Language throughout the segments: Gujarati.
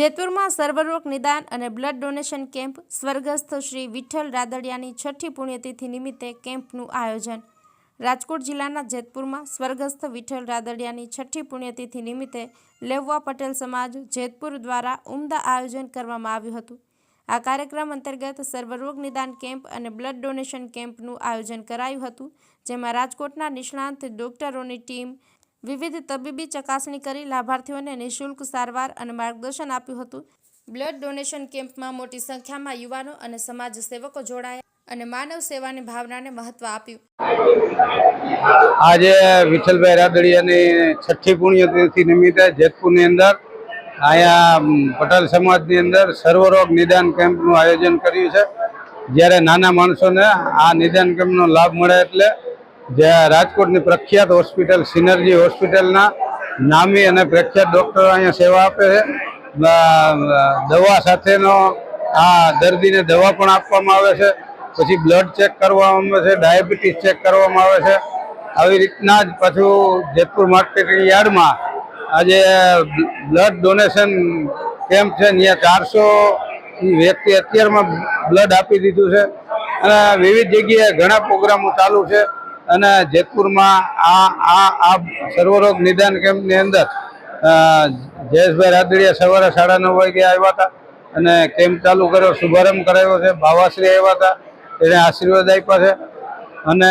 જેતપુરમાં સર્વરોગ નિદાન અને બ્લડ ડોનેશન કેમ્પ સ્વર્ગસ્થ શ્રી વિઠ્ઠલ રાદડિયાની છઠ્ઠી પુણ્યતિથિ નિમિત્તે કેમ્પનું આયોજન. રાજકોટ જિલ્લાના જેતપુરમાં સ્વર્ગસ્થ વિઠ્ઠલ રાદડિયાની છઠ્ઠી પુણ્યતિથિ નિમિત્તે લેવવા પટેલ સમાજ જેતપુર દ્વારા ઉમદા આયોજન કરવામાં આવ્યું હતું. આ કાર્યક્રમ અંતર્ગત સર્વરોગ નિદાન કેમ્પ અને બ્લડ ડોનેશન કેમ્પનું આયોજન કરાયું હતું, જેમાં રાજકોટના નિષ્ણાંત ડોક્ટરોની ટીમ વિવિધ તબીબી ચકાસણી કરી લાભાર્થીઓને નિઃશુલ્ક સારવાર અને માર્ગદર્શન આપ્યું હતું. બ્લડ ડોનેશન કેમ્પમાં મોટી સંખ્યામાં યુવાનો અને સમાજ સેવકો જોડાયા અને માનવ સેવાની ભાવનાને મહત્વ આપ્યું. આજે વિઠ્ઠલભાઈ રાદડિયાની છઠ્ઠી પુણ્યતિથિ નિમિત્તે જેતપુરની અંદર, અહીંયા પટેલ સમાજની અંદર સર્વરોગ નિદાન કેમ્પનું આયોજન કર્યું છે. જ્યારે નાના માણસોને આ નિદાન કેમ્પનો લાભ મળે એટલે જે રાજકોટની પ્રખ્યાત હોસ્પિટલ, સિનર્જી હોસ્પિટલના નામી અને પ્રખ્યાત ડૉક્ટરો અહીંયા સેવા આપે છે. દવા સાથેનો આ દર્દીને દવા પણ આપવામાં આવે છે. પછી બ્લડ ચેક કરવામાં આવે છે, ડાયાબિટીસ ચેક કરવામાં આવે છે. આવી રીતના જ પાછું જેતપુર માર્કેટિંગ યાર્ડમાં આજે બ્લડ ડોનેશન કેમ્પ છે. ત્યાં ચારસો વ્યક્તિ અત્યારમાં બ્લડ આપી દીધું છે. અને વિવિધ જગ્યાએ ઘણા પ્રોગ્રામો ચાલુ છે. અને જેતપુરમાં આ આ આ સર્વરોગ નિદાન કેમ્પની અંદર જયેશભાઈ રાદડિયા સવારે સાડા નવ વાગે આવ્યા હતા અને કેમ્પ ચાલુ કર્યો શુભારંભ કરાવ્યો છે ભાવાશ્રી આવ્યા હતા એને આશીર્વાદ આપ્યા છે. અને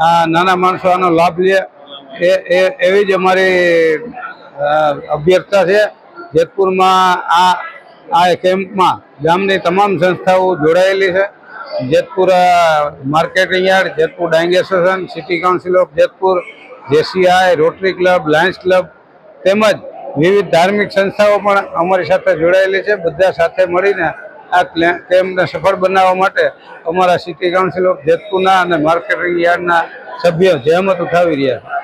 આ નાના માણસો આનો લાભ લે. એ એવી જ અમારી અ, છે. જેતપુરમાં આ આ કેમ્પમાં ગામની તમામ સંસ્થાઓ જોડાયેલી છે. Jetpur marketing yard, Jetpur dyeing association city council of Jetpur, JCI Rotary club Lions club તેમજ વિવિધ ધાર્મિક સંસ્થાઓ પણ અમારી સાથે જોડાયેલી છે. બધા સાથે મળીને આ કેમ્પને સફળ બનાવવા માટે અમારા સિટી કાઉન્સિલ ઓફ જેતપુરના અને માર્કેટિંગ યાર્ડના સભ્યો જહેમત ઉઠાવી રહ્યા છે.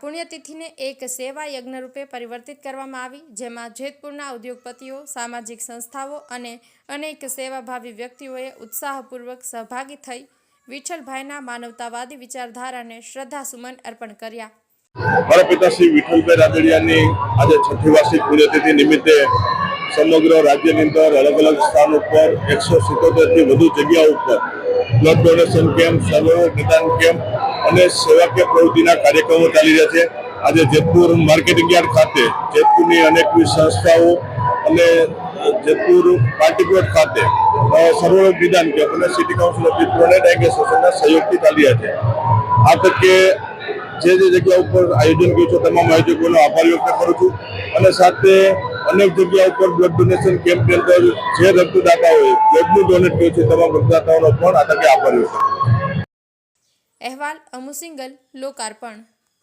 પુણ્યતિથિને એક સેવા યજ્ઞ રૂપે પરિવર્તિત કરવામાં આવી, જેમાં જેતપુરના ઉદ્યોગપતિઓ, સામાજિક સંસ્થાઓ અને અનેક સેવાભાવી વ્યક્તિઓએ ઉત્સાહપૂર્વક સહભાગી થઈ વિઠ્ઠલભાઈના માનવતાવાદી વિચારધારાને શ્રદ્ધાસુમન અર્પણ કર્યા. મારા પિતા વિઠ્ઠલભાઈ રાદડિયાની આજે છઠ્ઠી વાર્ષિક પુણ્યતિથિ નિમિત્તે સમગ્ર રાજ્યની અંદર અલગ અલગ સ્થાન ઉપર એકસો સિત્તોતેરથી વધુ જગ્યા ઉપર બ્લડ ડોનેશન કેમ્પ સર્વે નિદાન કેમ્પ અને સેવાકીય પ્રવૃત્તિના કાર્યક્રમો ચાલી રહ્યા છે. આજે જેતપુર માર્કેટિંગ યાર્ડ ખાતે જેતપુરની અનેકવિધ સંસ્થાઓ અને જેતપુર પાર્ટી પ્લોટ ખાતે અ, વિધાન કે અને સિટી કાઉન્સિલ ઓફ જેતપુર અને ડાયગ એસોસિએશનના સહયોગથી ચાલી રહ્યા છે. આ તકે જે જે જગ્યા ઉપર આયોજન કર્યું છે તમામ આયોજકોનો આભાર વ્યક્ત કરું છું. અને સાથે અનેક જગ્યા ઉપર બ્લડ ડોનેશન કેમ્પની અંદર જે રક્તદાતાઓએ બ્લડનું ડોનેટ કર્યું છે તમામ રક્તદાતાઓનો પણ આ તકે આભાર વ્યક્ત કરું છું. અહેવાલ અમુસિંગલ લોકાર્પણ